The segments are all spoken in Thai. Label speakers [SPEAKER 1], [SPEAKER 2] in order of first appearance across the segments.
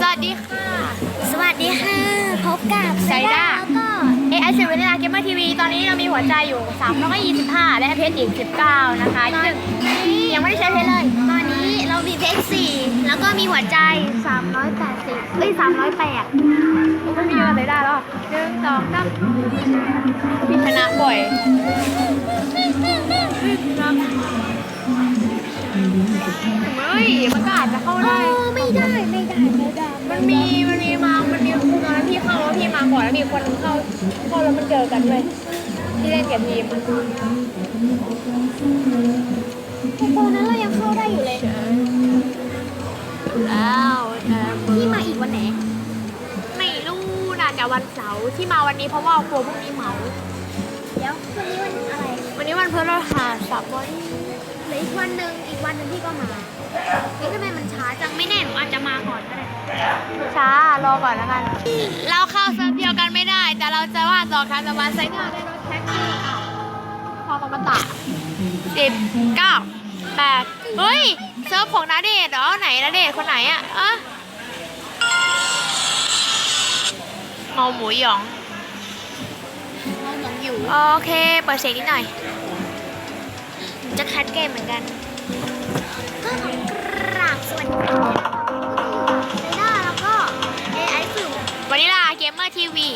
[SPEAKER 1] สวัสดีค่ะ
[SPEAKER 2] สวัสดีค่ะ พบกับ
[SPEAKER 1] ไซด้า
[SPEAKER 2] แล้วก็
[SPEAKER 1] เอไอซีเวลาเกมเมอร์ทีวีตอนนี้เรามีหัวใจอยู่325 และเพชรอีก 19 นะคะซึ่งยังไม่ได้ใช้เพชรเลย
[SPEAKER 2] ตอนนี้เรามีเพชรสี่แล้วก็มีหัวใจ 380เอ้ย308
[SPEAKER 1] ก็มีเยอะเลยได้แล้วหนึ่งสองสามพี่ชนะบ่อยเฮ้ยมันก็อาจจะเข้า
[SPEAKER 2] เอ
[SPEAKER 1] ได้
[SPEAKER 2] อ ไม่ได้ไม่ได้ไม่ได้
[SPEAKER 1] มันมีมันมีมา มันมีตอนนั้นพี่เข้าแล้วพี่มาก่อนแล้วมีคนเข้าเข้าแล้วมันเจอกันด้วยที่เล่นกับทีม
[SPEAKER 2] แต่ตอนนั้นเรายังเข้าได้อยู่เลย
[SPEAKER 1] แล้วแต่
[SPEAKER 2] พี่มาอีกวันไหน
[SPEAKER 1] ไม่รู้น่าจะวันเสาร์ที่มาวันนี้เพราะว่ากลัวพรุ่งนี้เหมา
[SPEAKER 2] เดี๋ยววันนี้วันอะไร
[SPEAKER 1] วันนี้วันพฤหัสสับวัน
[SPEAKER 2] เหลืออีกวันหนึ่งอีกวันหนึ่งพี่ก็มา เฮ้ยทำไมมันช้าจังไม่แน่หนูอาจจะมาก่อนก็ได้
[SPEAKER 1] ช้ารอก่อนแล้วกัน เราเข้าเซิร์ฟเดียวกันไม่ได้ แต่เราจะว่าต่อการสมาร์ทไซน์ได้รถแท็กซี่อะพอมาตะสิบเก้าแปดเฮ้ย เซิร์ฟของนาเดชน์เหรอไหนนาเดชน์คนไหนอะเอะเมาหมูหยอง
[SPEAKER 2] เราหลงอยู่
[SPEAKER 1] โอเค เปิดเสียงนิดหน่อย
[SPEAKER 2] จะคัดเกมเหมือนกันก็กราบ สวัสดีค่ะไซด้าแล้วก็ AI สื่อ
[SPEAKER 1] วันนี้ล่ะเกมเมอร์ทีวี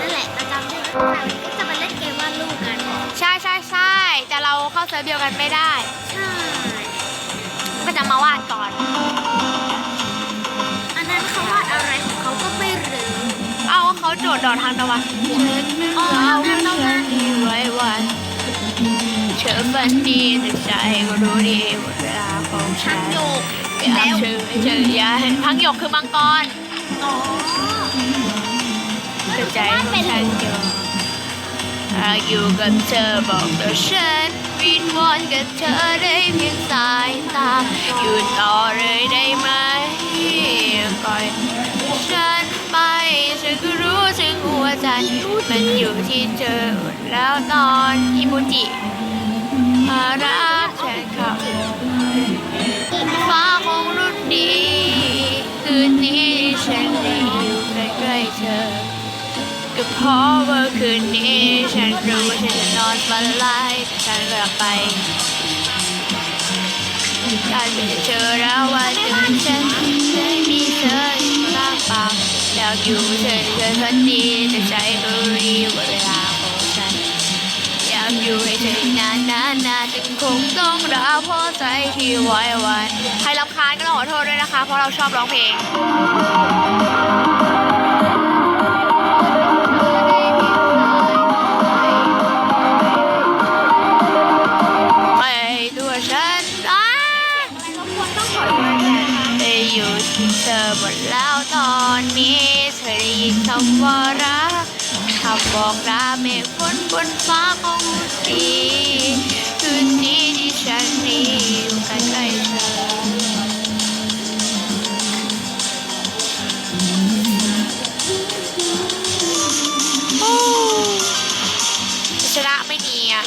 [SPEAKER 2] นั่นแหละประจำที่เราวันนี้ก็จะมาเล่นเกมวาดรูปกัน
[SPEAKER 1] ใช่ใช่ใช่แต่เราเข้าเซิร์ฟเดียวกันไม่ได้
[SPEAKER 2] ใช่
[SPEAKER 1] ก็จะมาวาดก่อน
[SPEAKER 2] อันนั้นเขาวาดอะไรของเขาก็ไม่รู้
[SPEAKER 1] เอาเขาโดดดอกทางตะวัน
[SPEAKER 2] อ๋อทางตะวัน
[SPEAKER 1] ที่ไว้วันเชื่อฝันดีแต่ใจก็รู้ดีว่าเวลาของฉั
[SPEAKER 2] ทาง
[SPEAKER 1] น
[SPEAKER 2] โยก
[SPEAKER 1] อยากเชื่อเชื่ออย่าเห็นพังหยกคือมังกร
[SPEAKER 2] อ๋อ
[SPEAKER 1] แต่ใจของฉันอยู่หากอยู่กับเธอบอกกับฉันวินวอนกับเธอได้เพียงสายตา อยู่ต่อเลยได้ไหมปล่อยฉันไปฉันก็รู้ถึงหัวใจมันอยู่ที่เธอแล้วตอนอิมูจิมารักฉันขับ นนี้ฉันได้อยู่ใกล้ๆเธอ ก็เพราะว่าคืนนี้ฉันรู้ว่าฉันจะนอนฝันร้ายแต่ฉันก็อยากไปการเป็นเธอแล้ววันหนึ่งฉันได้มีเธออยู่ข้างปากอยากอยู่เฉยเฉยๆพันดีแต่ใจก็รีบว่าเวลาากอยู่ให้เธอนานนานนานจึงคงต้องรอเพราะใจที่ไว้วันใครรำคาญก็ต้องขอโทษด้วยนะคะ เพราะเราชอบร้องเพลงไม่ตัวฉันอ้าได้อยู่ที่เธอหมดแล้วตอนนี้เธอได้ยินคำว่ารัก อบบอกลาเมฆฝนบนฟ้าของสีคืนนี้ที่ฉันนี้อยู่ใกล้ๆเธอชนะไม่ดีอะ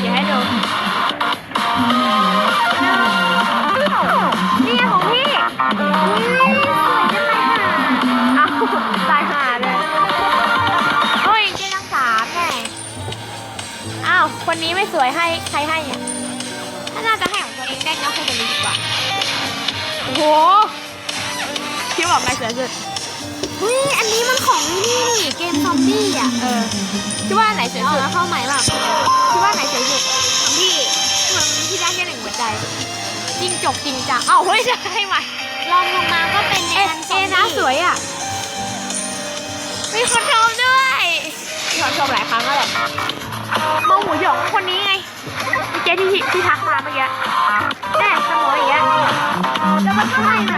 [SPEAKER 1] เดี๋ยว
[SPEAKER 2] ให้
[SPEAKER 1] ดู นี่ไง
[SPEAKER 2] ของพี่อุ้ยสวยจังเลยค่ะ
[SPEAKER 1] เอาตายหาเลยโอ้ยเจ๊ทั้งสามแน่อ้าว คนนี้ไม่สวยให้ใครให้เนี่ยถ้าน่าจะให้ของตัวเองได้ก็ให้คนนี้ดีกว่า โอ้โหคิดบอกใครสวยสุด
[SPEAKER 2] อุ้ยอันนี้มันของนี่นี่ เกมซอมบี้อะ
[SPEAKER 1] เออ คิดว่าอันไหนสวย
[SPEAKER 2] เอา
[SPEAKER 1] สุด
[SPEAKER 2] แล้วเข้าใหม่แบบ
[SPEAKER 1] คิดว่าอันไหนสวยสุด
[SPEAKER 2] ของพี่
[SPEAKER 1] เหมือนที่ได้แค่หนึ่งหัวใจจริงจกจริงจังเอ้าเฮ้ยจะให้ใหม่
[SPEAKER 2] ลองลงมาก็เป็น
[SPEAKER 1] เอ็
[SPEAKER 2] แน
[SPEAKER 1] น
[SPEAKER 2] วซ
[SPEAKER 1] เอ็
[SPEAKER 2] อม
[SPEAKER 1] นนะ
[SPEAKER 2] บี้
[SPEAKER 1] สวยอะ มีคนชมด้วยมีคนชมหลายครั้งแล้วแหละมองหมูหยองคนนี้ไงเจ๊ที่ที่ทักมาเมื่อกี้แน่สมอยอย่างเงี้ย
[SPEAKER 2] แต่มันก็ไม่นะ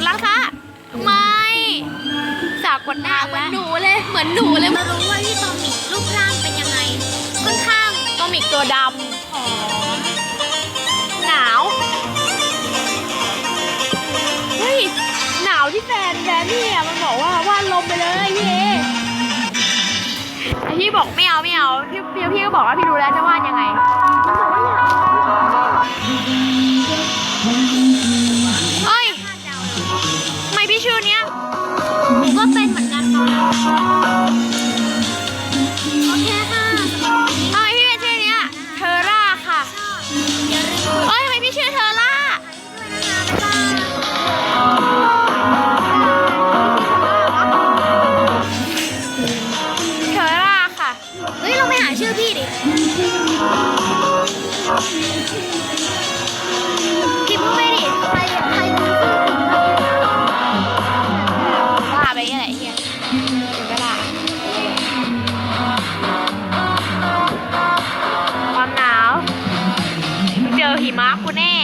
[SPEAKER 2] ดร้า
[SPEAKER 1] นค้าไม่จากกดนาน
[SPEAKER 2] เหมือ
[SPEAKER 1] แล้
[SPEAKER 2] น
[SPEAKER 1] ว
[SPEAKER 2] หนูเลยเหมือนหนูเลยมารู้ว่าพี่ตอมิรูปร่างเป็นยังไงค่อนข้าง
[SPEAKER 1] ต้องมีตัวด
[SPEAKER 2] ผอมำ
[SPEAKER 1] หนาวเฮ้ยหนาวที่แฟนแฟนพี่อะมันบอกว่าว่าดลมไปเลยพี่เอไอพี่บอกไม่เอาไม่เอาพี่พี่พี่ก็บอกว่าพี่รู้แล้วจะวาดยังไง
[SPEAKER 2] ขี่ม้า
[SPEAKER 1] กูแน่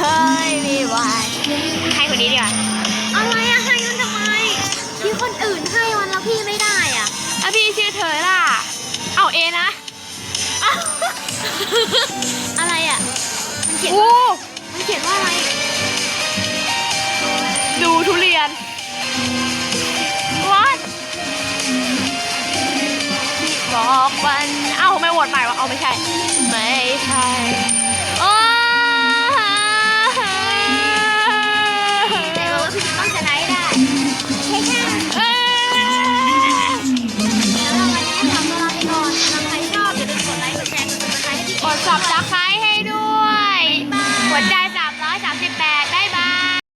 [SPEAKER 1] เฮ้ยมีวันให้คนนี้ดีกว่า
[SPEAKER 2] อะไรอะให้มันทำไมที่คนอื่นให้วันแล้วพี่ไม่ได้อะ
[SPEAKER 1] ถ้าพี่ชื่อเธอล่ะ เอาเอนะ
[SPEAKER 2] อะไรอะมันเขียน
[SPEAKER 1] อู้
[SPEAKER 2] มันเขียนว่าอะไร
[SPEAKER 1] ดูทุเรียนวัดบอกวัน เอ้าไม่โหวตใหม่วะเอาไม่ใช่ ไม่ใช่